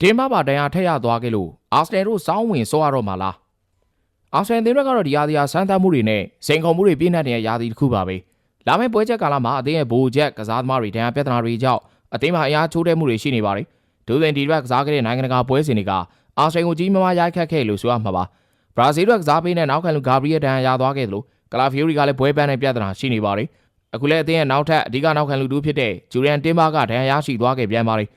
တင်းမပါတန်ရာထက်ရသွားခဲ့လို့အာဆနယ်တို့စောင်းဝင်စောရတော့မှာလားအာဆနယ်တင်းတွေကတော့ဒီရာသီယာစမ်းသပ်မှုတွေနဲ့စိန်ခုံမှုတွေပြည့်နှက်တဲ့ရာသီတစ်ခုပါပဲလာမယ့်ပွဲချက်ကာလမှာအသင်းရဲ့ဘိုးချက်ကစားသမားတွေတန်ရာပြဿနာတွေကြောင့်အသင်းမှာအင်အားချိုးတဲ့မှုတွေရှိနေပါတယ်ဒိုသင်ဒီရက်ကစားခဲ့တဲ့နိုင်ငံတကာပွဲစဉ်တွေကအာဆနယ်ကိုကြီးမားမားရိုက်ခတ်ခဲ့လို့ဆိုရမှာပါဘရာဇီးတို့ကစားပေးတဲ့နောက်ခံလူဂါဘရီယယ်တန်ရာရသွားခဲ့တယ်လို့ကလာဖီယိုရီကလည်းပွဲပန်းတဲ့ပြဿနာရှိနေပါတယ်အခုလည်းအသင်းရဲ့နောက်ထပ်အဓိကနောက်ခံလူတူဖြစ်တဲ့ဂျူရန်တင်ဘာကဒဏ်ရာရရှိသွားခဲ့ပြန်ပါတယ်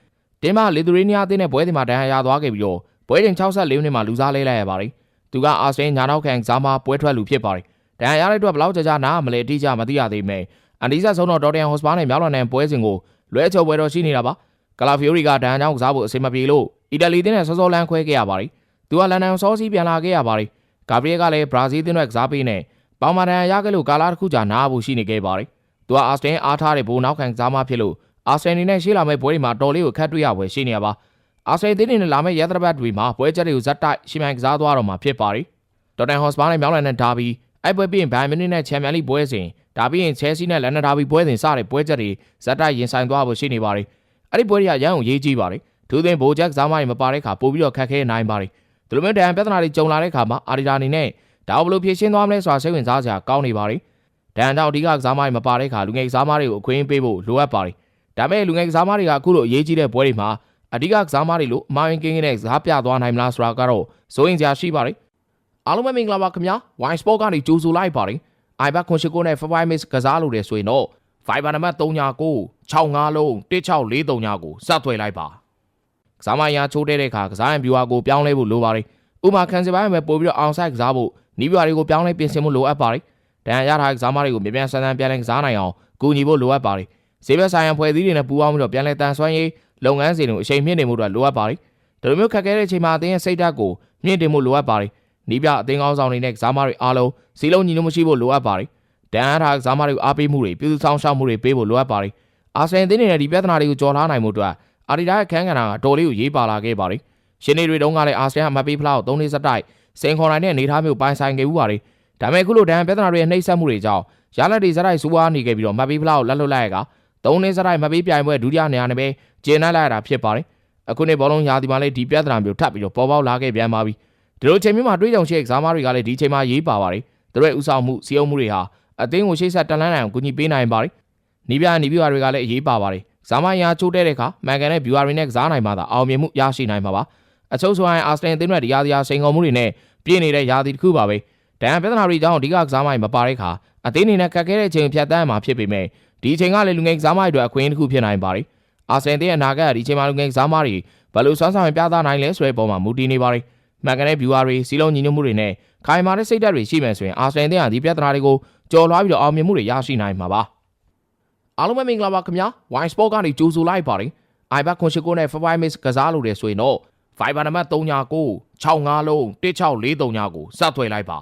တင်းမလီသူရေးနီးယားအသင်းနဲ့ပွဲစဉ်မှာဒဏ်ရာရသွားခဲ့ပြီးတော့ပွဲချိန်64မိနစ်မှာလူစားလဲလိုက်ရပါတယ်။သူကအာဆင်ညာနောက်ခံကစားမပွဲထွက်လူဖြစ်ပါတယ်။ဒဏ်ရာရတဲ့အတွက်ဘယ်လောက်ကြာကြာနားမလဲအတိအကျမသိရသေးပေမဲ့အန်ဒီဆာဆုံးတော့ဒေါ်တန်ဟော့စပါနဲ့မြောက်လန်နန်ပွဲစဉ်ကိုလွဲချော်ပွဲတော်ရှိနေတာပါ။ကလာဖီယိုရီကဒဏ်ရာကြောင့်ကစားဖို့အဆင်မပြေလို့အီတလီအသင်းနဲ့စောစောလန်းခွဲခဲ့ရပါတယ်။သူကလန်ဒန်စောစီးပြန်လာခဲ့ရပါတယ်။ဂါဘရီယယ်ကလည်းဘရာဇီးအသင်းနဲ့ကစားပေးနဲ့ပေါင်မာဒန်ရခဲ့လို့ကာလာတစ်ခုကြာနားဖို့ရှိနေခဲ့ပါတယ်။သူကအာစတင်အားထားတဲ့ဘိုးနောက်ခံကစားမဖြစ်လို့ အာဆင်နီနဲ့ရှေ့လာမဲ့ပွဲတွေမှာတော်လေးကိုခတ်တွေ့ရပွဲရှိနေရပါ။အာဆင်သင်းတွေနဲ့လာမဲ့ရသဘတ်တွေမှာပွဲချက်တွေကိုဇက်တိုက်ရှီမိုင်ကစားသွားတော့မှာဖြစ်ပါတယ်။ဒေါ်တန်ဟော့စပါနဲ့မြောင်းလန်နဲ့ဒါဘီအဲ့ပွဲပြီးရင်ဘိုင်မင်းနဲ့ချန်ပီယံလိပွဲစဉ်ဒါပြီးရင်ချဲစီနဲ့လန်နဒါဘီပွဲစဉ်စတဲ့ပွဲချက်တွေဇက်တိုက်ရင်ဆိုင်သွားဖို့ရှိနေပါတယ်။အဲ့ဒီပွဲတွေကရန်ကိုရေးကြည့်ပါတယ်။ဒူးသင်းဘိုဂျက်ကစားမတွေမပါတဲ့ခါပို့ပြီးတော့ခက်ခဲနိုင်ပါတယ်။ဒီလိုမျိုးဒဏ်ရာပြဿနာတွေကြုံလာတဲ့ခါမှာအာဒီတာအနေနဲ့ဒါဘယ်လိုဖြေရှင်းသွားမလဲဆိုတာစိတ်ဝင်စားစရာကောင်းနေပါတယ်။ဒဏ်ရာကြောင့်အဓိကကစားမတွေမပါတဲ့ခါလူငယ်ကစားမတွေကိုအခွင့်ပေးဖို့လိုအပ်ပါတယ်။ ဒါပေမဲ့လူငယ်ကစားမတွေကအခုလိုအရေးကြီးတဲ့ပွဲတွေမှာအဓိကကစားမတွေလို့အမိုင်းကင်းကင်းနဲ့ကစားပြသွားနိုင်မလားဆိုတာကတော့စိုးရင်စရာရှိပါတယ်။အားလုံးပဲမင်္ဂလာပါခင်ဗျာ။ Wine Sport ကနေကြိုဆိုလိုက်ပါတယ်။ iBack ခွန်ရှိကိုနဲ့ Five Mix ကစားလို့တယ်ဆိုရင်တော့ Fiber နံပါတ်39 65လုံး1643ညကိုစသွယ်လိုက်ပါ။ကစားမရာချိုးတဲ့တဲ့အခါကစားရန် viewer ကိုပြောင်းလဲဖို့လိုပါတယ်။ဥပမာခံစီပိုင်းမှာပို့ပြီးတော့ onside ကစားဖို့နီးပြားတွေကိုပြောင်းလဲပြင်ဆင်ဖို့လိုအပ်ပါတယ်။ဒဏ်ရာရထားတဲ့ကစားမတွေကိုမြန်မြန်ဆန်ဆန်ပြန်လည်ကစားနိုင်အောင်ကူညီဖို့လိုအပ်ပါတယ်။ ဈေးဘက်ဆိုင်ရာဖွဲ့စည်းတွေနဲ့ပူးပေါင်းပြီးတော့ပြန်လည်တန်ဆွမ်းရေးလုပ်ငန်းစဉ်တွေကိုအချိန်မြင့်နေမှုတွေလိုအပ်ပါတယ်။ဒီလိုမျိုးခက်ခဲတဲ့အချိန်မှာအသင်းရဲ့စိတ်ဓာတ်ကိုမြင့်တင်မှုလိုအပ်ပါတယ်။နီးပြအသင်းကောင်းဆောင်တွေနဲ့ကစားမတွေအားလုံးစီလုံးညီညွတ်မှုရှိဖို့လိုအပ်ပါတယ်။ဒဏ်ရာထားကစားမတွေကိုအားပေးမှုတွေပြည်သူဆောင်ရှောက်မှုတွေပေးဖို့လိုအပ်ပါတယ်။အာဆင်အသင်းတွေနဲ့ဒီပြဿနာတွေကိုကျော်လွှားနိုင်မှုအတွက်အာဒီဒါရဲ့ခန်းကဏ္ဍကတော်လေးကိုရေးပါလာခဲ့ပါတယ်။ရှင်နေတွေတုန်းကလည်းအာဆီယံအမတ်ပေးဖလောက်၃နှစ်စတိုက်စင်ခွန်နိုင်တဲ့အနေအထားမျိုးပိုင်ဆိုင်ခဲ့ဦးပါတယ်။ဒါပေမဲ့ခုလိုဒဏ်ပြဿနာတွေရဲ့နှိမ့်ဆက်မှုတွေကြောင့်ရလက်တွေစတိုက်စူးဝါးနေခဲ့ပြီးတော့မတ်ပေးဖလောက်လက်လွတ်လိုက်ရက ၃နှစ်စတိုက်မတ်ပေးပြိုင်ပွဲဒုတိယနေရာနဲ့ပဲကျင်းလိုက်ရတာဖြစ်ပါတယ်။အခုနှစ်ဘောလုံးရာသီမှာလည်းဒီပြဿနာမျိုးထပ်ပြီးတော့ပေါ်ပေါက်လာခဲ့ပြန်ပါပြီ။ဒီလိုချိန်မျိုးမှာတွေးကြုံရှိတဲ့ကစားမတွေကလည်းဒီချိန်မှာရေးပါပါတယ်။သူတို့ရဲ့ဥဆောင်မှုစီယုံမှုတွေဟာအသင်းကိုရှေ့ဆက်တန်လန်းနိုင်အောင်ကူညီပေးနိုင်ပါတယ်။နီးပြနီးပြတွေကလည်းအရေးပါပါတယ်။ဇာမယာချိုးတဲ့တဲ့အခါမန်ကန်တဲ့ viewer တွေနဲ့ကစားနိုင်မှသာအောင်မြင်မှုရရှိနိုင်မှာပါ။အချုပ်ဆိုရင်အာစတန်အသင်းတွေတရားတရားစိန်ခေါ်မှုတွေနဲ့ပြည့်နေတဲ့ရာသီတစ်ခုပါပဲ။ဒဏ်ရာပြဿနာတွေကြောင့်အဓိကကစားမိုင်းမပါတဲ့အခါအသင်းအနေနဲ့ခက်ခဲတဲ့အချိန်ဖြတ်သန်းမှာဖြစ်ပေမဲ့ ဒီအချိန်ကလည်းလူငယ်ကစားမိုင်းတွေအခွင့်အရေးတစ်ခုဖြစ်နိုင်ပါတယ်။အာဆင်တဲ့အနာဂတ်ဒီအချိန်မှာလူငယ်ကစားမိုင်းတွေဘယ်လိုစွမ်းဆောင်ပြသနိုင်လဲဆိုတဲ့ပုံမှာမူတည်နေပါတယ်။မှန်ကန်တဲ့ viewer တွေစီလုံးညီညွတ်မှုတွေနဲ့ခိုင်မာတဲ့စိတ်ဓာတ်တွေရှိမှဆိုရင်အာဆင်တဲ့ဟာဒီပြဿနာတွေကိုကျော်လွှားပြီးတော့အောင်မြင်မှုတွေရရှိနိုင်မှာပါ။အားလုံးပဲမင်္ဂလာပါခင်ဗျာ။ Wine Sport ကနေကြိုဆိုလိုက်ပါတယ်။ iBack ခွန်ရှိကိုနဲ့ Five Mix ကစားလို့တယ်ဆိုရင်တော့ Fiber နံပါတ်39 65လုံး1643ညကိုစသွယ်လိုက်ပါ